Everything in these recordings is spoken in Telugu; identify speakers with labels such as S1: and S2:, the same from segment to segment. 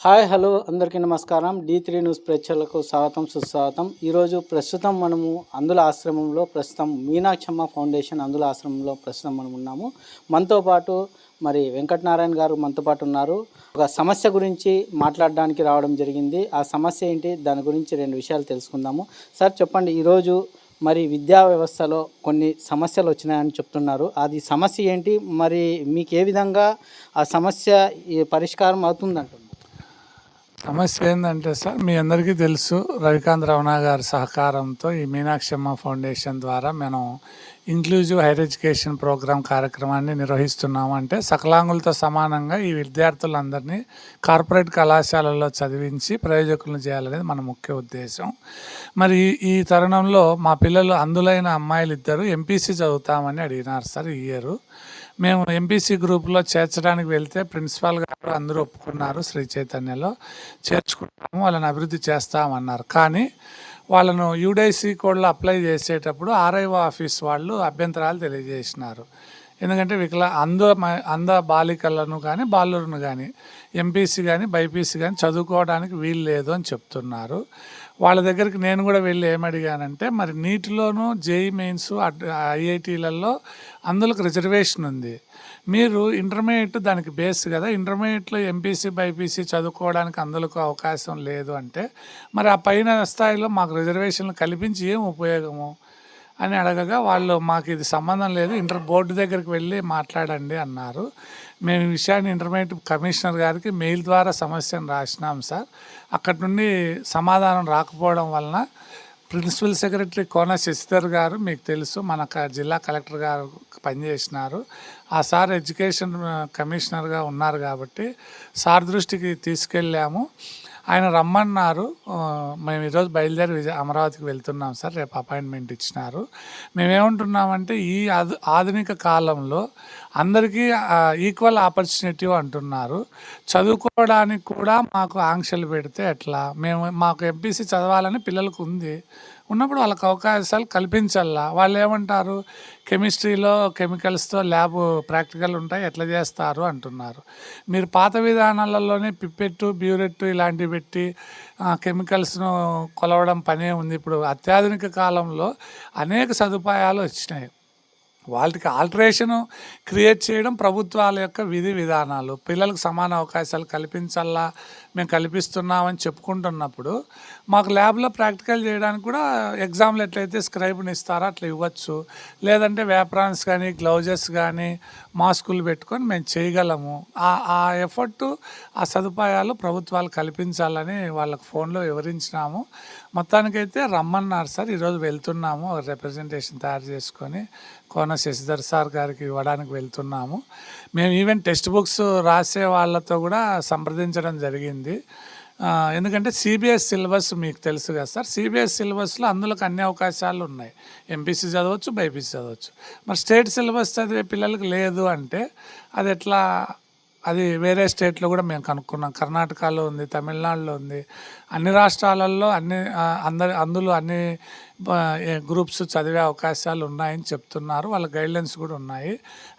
S1: హాయ్ హలో అందరికీ నమస్కారం. డి త్రీ న్యూస్ ప్రేక్షకులకు స్వాగతం సుస్వాగతం. ఈరోజు ప్రస్తుతం మనము అందుల ఆశ్రమంలో ప్రస్తుతం మీనాక్షమ్మ ఫౌండేషన్ అందుల ఆశ్రమంలో ప్రస్తుతం మనం ఉన్నాము. మనతో పాటు మరి వెంకటనారాయణ గారు మనతో పాటు ఉన్నారు. ఒక సమస్య గురించి మాట్లాడడానికి రావడం జరిగింది. ఆ సమస్య ఏంటి? దాని గురించి రెండు విషయాలు తెలుసుకుందాము. సార్ చెప్పండి. ఈరోజు మరి విద్యా వ్యవస్థలో కొన్ని సమస్యలు వచ్చినాయని చెప్తున్నారు. అది సమస్య ఏంటి? మరి మీకు ఏ విధంగా ఆ సమస్య పరిష్కారం అవుతుందంటున్నారు?
S2: సమస్య ఏంటంటే సార్ మీ అందరికీ తెలుసు రవికాంత్ రమణ గారి సహకారంతో ఈ మీనాక్షమ్మ ఫౌండేషన్ ద్వారా మనం ఇంక్లూజివ్ హైయర్ ఎడ్యుకేషన్ ప్రోగ్రామ్ కార్యక్రమాన్ని నిర్వహిస్తున్నాము. అంటే సకలాంగులతో సమానంగా ఈ విద్యార్థులందరినీ కార్పొరేట్ కళాశాలల్లో చదివించి ప్రయోజకులను చేయాలనేది మన ముఖ్య ఉద్దేశం. మరి ఈ- ఈ తరుణంలో మా పిల్లలు అందులైన అమ్మాయిలు ఇద్దరు ఎంపీసీ చదువుతామని అడిగినారు సార్ ఈ ఇయర్. మేము ఎంపీసీ గ్రూప్లో చేర్చడానికి వెళ్తే ప్రిన్సిపాల్ గారు అందరూ ఒప్పుకున్నారు శ్రీ చైతన్యలో. చేర్చుకుంటాము వాళ్ళని అభివృద్ధి చేస్తామన్నారు. కానీ వాళ్ళను యూడైసీ కోడ్లో అప్లై చేసేటప్పుడు ఆర్ఐఓ ఆఫీస్ వాళ్ళు అభ్యంతరాలు తెలియజేసినారు. ఎందుకంటే వికల అంధ మ- అంధ బాలికలను కానీ బాలులను కానీ ఎంపీసీ కానీ బైపీసీ కానీ చదువుకోవడానికి వీలు లేదు అని చెప్తున్నారు. వాళ్ళ దగ్గరికి నేను కూడా వెళ్ళి ఏమడిగానంటే మరి నీటిలోనూ జేఈ మెయిన్స్ ఐఐటీలలో అందులోకి రిజర్వేషన్ ఉంది. మీరు ఇంటర్మీడియట్ దానికి బేస్ కదా ఇంటర్మీడియట్లో ఎంపీసీ బైపీసీ చదువుకోవడానికి అందులోకి అవకాశం లేదు అంటే మరి ఆ పైన స్థాయిలో మాకు రిజర్వేషన్లు కల్పించి ఏం ఉపయోగము అని అడగగా వాళ్ళు మాకు ఇది సంబంధం లేదు ఇంటర్ బోర్డు దగ్గరికి వెళ్ళి మాట్లాడండి అన్నారు. మేము ఈ విషయాన్ని ఇంటర్మీడియట్ కమిషనర్ గారికి మెయిల్ ద్వారా సమస్యను రాసినాం సార్. అక్కడి నుండి సమాధానం రాకపోవడం వలన ప్రిన్సిపల్ సెక్రటరీ కోన శశిధర్ గారు మీకు తెలుసు మన జిల్లా కలెక్టర్ గారు పనిచేసినారు. ఆ సార్ ఎడ్యుకేషన్ కమిషనర్గా ఉన్నారు కాబట్టి సార్ దృష్టికి తీసుకెళ్ళాము. ఆయన రమ్మన్నారు. మేము ఈరోజు బయలుదేరి విజయ అమరావతికి వెళ్తున్నాం సార్ రేపు అపాయింట్మెంట్ ఇచ్చినారు. మేమేమంటున్నామంటే ఈ ఆధు ఆధునిక కాలంలో అందరికీ ఈక్వల్ ఆపర్చునిటీ అంటున్నారు. చదువుకోవడానికి కూడా మాకు ఆంక్షలు పెడితే ఎట్లా? మేము మాకు ఎంపీసీ చదవాలని పిల్లలకు ఉంది. ఉన్నప్పుడు వాళ్ళకి అవకాశాలు కల్పించాలా వాళ్ళు ఏమంటారు కెమిస్ట్రీలో కెమికల్స్తో ల్యాబ్ ప్రాక్టికల్ ఉంటాయి ఎట్లా చేస్తారు అంటున్నారు. మీరు పాత విధానాలలోనే పిప్పెట్టు బ్యూరెట్టు ఇలాంటివి పెట్టి కెమికల్స్ను కొలవడం పనే ఉంది. ఇప్పుడు అత్యాధునిక కాలంలో అనేక సదుపాయాలు వచ్చినాయి. వాటికి ఆల్టరేషన్ క్రియేట్ చేయడం ప్రభుత్వాల యొక్క విధి విధానాలు. పిల్లలకు సమాన అవకాశాలు కల్పించాలా మేము కల్పిస్తున్నామని చెప్పుకుంటున్నప్పుడు మాకు ల్యాబ్లో ప్రాక్టికల్ చేయడానికి కూడా ఎగ్జామ్లు ఎట్లయితే స్క్రైబ్ని ఇస్తారో అట్లా ఇవ్వచ్చు. లేదంటే వేప్రాన్స్ కానీ గ్లౌజెస్ కానీ మాస్కులు పెట్టుకొని మేము చేయగలము. ఆ ఆ ఎఫర్ట్ ఆ సదుపాయాలు ప్రభుత్వాలు కల్పించాలని వాళ్ళకి ఫోన్లో వివరించినాము. మొత్తానికైతే రమ్మన్నారు సార్ ఈరోజు వెళ్తున్నాము రిప్రజెంటేషన్ తయారు చేసుకొని కోన శశిధర్ సార్ గారికి ఇవ్వడానికి వెళ్తున్నాము. మేము ఈవెన్ టెక్స్ట్ బుక్స్ రాసే వాళ్ళతో కూడా సంప్రదించడం జరిగింది. ఎందుకంటే సిబిఎస్ సిలబస్ మీకు తెలుసు కదా సార్. సిబిఎస్ సిలబస్లో అందులోకి అన్ని అవకాశాలు ఉన్నాయి. ఎంపీసీ చదవచ్చు బైపీసీ చదవచ్చు. మరి స్టేట్ సిలబస్ చదివే పిల్లలకు లేదు అంటే అది ఎట్లా అది వేరే స్టేట్లో కూడా మేము కనుక్కున్నాం. కర్ణాటకలో ఉంది తమిళనాడులో ఉంది. అన్ని రాష్ట్రాలలో అన్ని అందరి అందులో అన్ని గ్రూప్స్ చదివే అవకాశాలు ఉన్నాయని చెప్తున్నారు. వాళ్ళ గైడ్లైన్స్ కూడా ఉన్నాయి.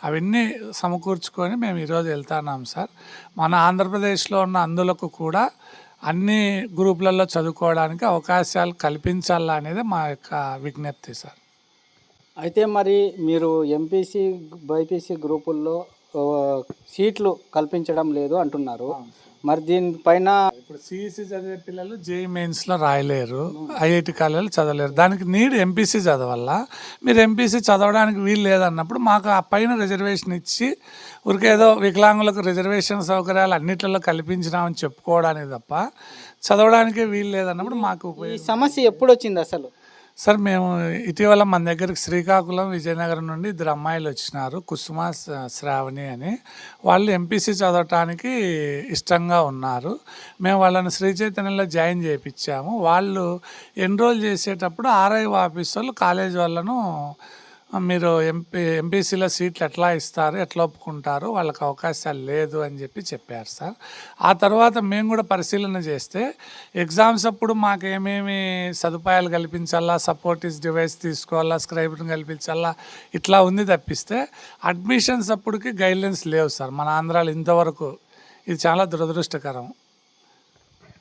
S2: అవన్నీ సమకూర్చుకొని మేము ఈరోజు వెళ్తున్నాం సార్. మన ఆంధ్రప్రదేశ్లో ఉన్న అందులకు కూడా అన్ని గ్రూపులలో చదువుకోవడానికి అవకాశాలు కల్పించాలా అనేది మా యొక్క విజ్ఞప్తి సార్.
S1: అయితే మరి మీరు ఎంపీసీ బైపీసీ గ్రూపుల్లో సీట్లు కల్పించడం లేదు అంటున్నారు. మరి దీనిపైన
S2: ఇప్పుడు సిఈసి చదివే పిల్లలు జేఈ మెయిన్స్లో రాయలేరు. ఐఐటి కాలేజీలో చదవలేరు. దానికి నీడ్ ఎంపీసీ చదవాల? మీరు ఎంపీసీ చదవడానికి వీలు లేదన్నప్పుడు మాకు ఆ పైన రిజర్వేషన్ ఇచ్చి ఊరికేదో వికలాంగులకు రిజర్వేషన్ సౌకర్యాలు అన్నిట్లలో కల్పించినామని చెప్పుకోవడానికి తప్ప చదవడానికే వీలు లేదన్నప్పుడు మాకు
S1: ఈ
S2: ఉపయోగం
S1: సమస్య ఎప్పుడు వచ్చింది అసలు?
S2: సార్ మేము ఇటీవల మన దగ్గరికి శ్రీకాకుళం విజయనగరం నుండి ఇద్దరు అమ్మాయిలు వచ్చినారు కుసుమ శ్రావణి అని. వాళ్ళు ఎంపీసీ చదవటానికి ఇష్టంగా ఉన్నారు. మేము వాళ్ళని శ్రీ చైతన్యంలో జాయిన్ చేయించాము వాళ్ళు ఎన్రోల్ చేసేటప్పుడు ఆర్ఐ ఆఫీస్ వాళ్ళు కాలేజ్ వాళ్ళను మీరు ఎంపీ ఎంపీసీలో సీట్లు ఎట్లా ఇస్తారు ఎట్లా ఒప్పుకుంటారు వాళ్ళకి అవకాశాలు లేదు అని చెప్పి చెప్పారు సార్. ఆ తర్వాత మేము కూడా పరిశీలన చేస్తే ఎగ్జామ్స్ అప్పుడు మాకు ఏమేమి సదుపాయాలు కల్పించాలా సపోర్టిస్ డివైస్ తీసుకోవాలా స్క్రైబ్ని కల్పించాలా ఇట్లా ఉంది తప్పిస్తే అడ్మిషన్స్ అప్పటికి గైడ్లైన్స్ లేవు సార్. మన ఆంధ్రాలో ఇంతవరకు ఇది చాలా దురదృష్టకరం.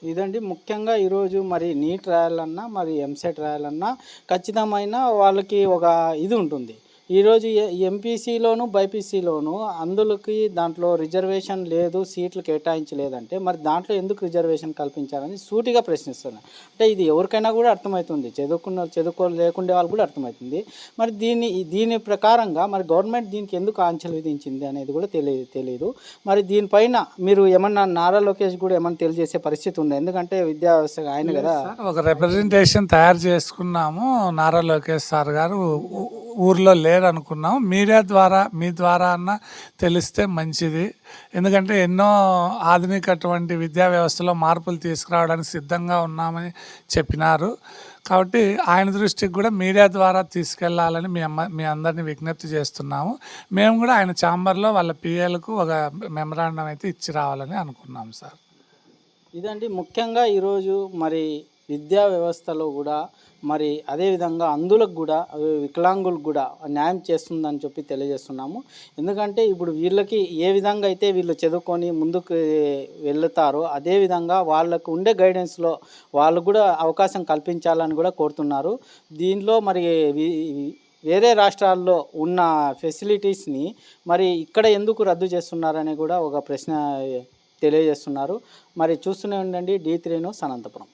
S1: ఇదండి. ముఖ్యంగా ఈరోజు మరి నీట్ రాయాలన్నా మరి ఎంసెట్ రాయాలన్నా ఖచ్చితమైన వాళ్ళకి ఒక ఇది ఉంటుంది. ఈరోజు ఎంపీసీలోను బైపీసీలోను అందులోకి దాంట్లో రిజర్వేషన్ లేదు సీట్లు కేటాయించలేదంటే మరి దాంట్లో ఎందుకు రిజర్వేషన్ కల్పించారని సూటిగా ప్రశ్నిస్తున్నాను అంటే ఇది ఎవరికైనా కూడా అర్థమవుతుంది. చదువుకున్న చదువుకో లేకుండే వాళ్ళు కూడా అర్థమవుతుంది. మరి దీని దీని ప్రకారంగా మరి గవర్నమెంట్ దీనికి ఎందుకు ఆంక్షలు విధించింది అనేది కూడా తెలియదు తెలియదు మరి దీనిపైన మీరు ఏమన్నా నారా లోకేష్ కూడా ఏమన్నా తెలియజేసే పరిస్థితి ఉంది? ఎందుకంటే విద్యా వ్యవస్థ ఆయన కదా.
S2: ఒక రిప్రజెంటేషన్ తయారు చేసుకున్నాము నారా లోకేష్ సార్ గారు. ఊర్లో లేరు మీడియా ద్వారా మీ ద్వారా అన్న తెలిస్తే మంచిది. ఎందుకంటే ఎన్నో ఆధునికటువంటి విద్యా వ్యవస్థలో మార్పులు తీసుకురావడానికి సిద్ధంగా ఉన్నామని చెప్పినారు. కాబట్టి ఆయన దృష్టికి కూడా మీడియా ద్వారా తీసుకెళ్ళాలని మీ అమ్మ మీ అందరినీ విజ్ఞప్తి చేస్తున్నాము. మేము కూడా ఆయన ఛాంబర్లో వాళ్ళ పిఏలకు ఒక మెమరాండం అయితే ఇచ్చి రావాలని అనుకున్నాం సార్.
S1: ఇదండి ముఖ్యంగా ఈరోజు మరి విద్యా వ్యవస్థలో కూడా మరి అదేవిధంగా అందులకు కూడా అవి వికలాంగులకు కూడా న్యాయం చేస్తుందని చెప్పి తెలియజేస్తున్నాము. ఎందుకంటే ఇప్పుడు వీళ్ళకి ఏ విధంగా అయితే వీళ్ళు చదువుకొని ముందుకు వెళ్తారో అదేవిధంగా వాళ్ళకు ఉండే గైడెన్స్లో వాళ్ళు కూడా అవకాశం కల్పించాలని కూడా కోరుతున్నారు. దీనిలో మరి వేరే రాష్ట్రాల్లో ఉన్న ఫెసిలిటీస్ని మరి ఇక్కడ ఎందుకు రద్దు చేస్తున్నారని కూడా ఒక ప్రశ్న తెలియజేస్తున్నారు. మరి చూస్తూనే ఉండండి డీ త్రీను సనంతపురం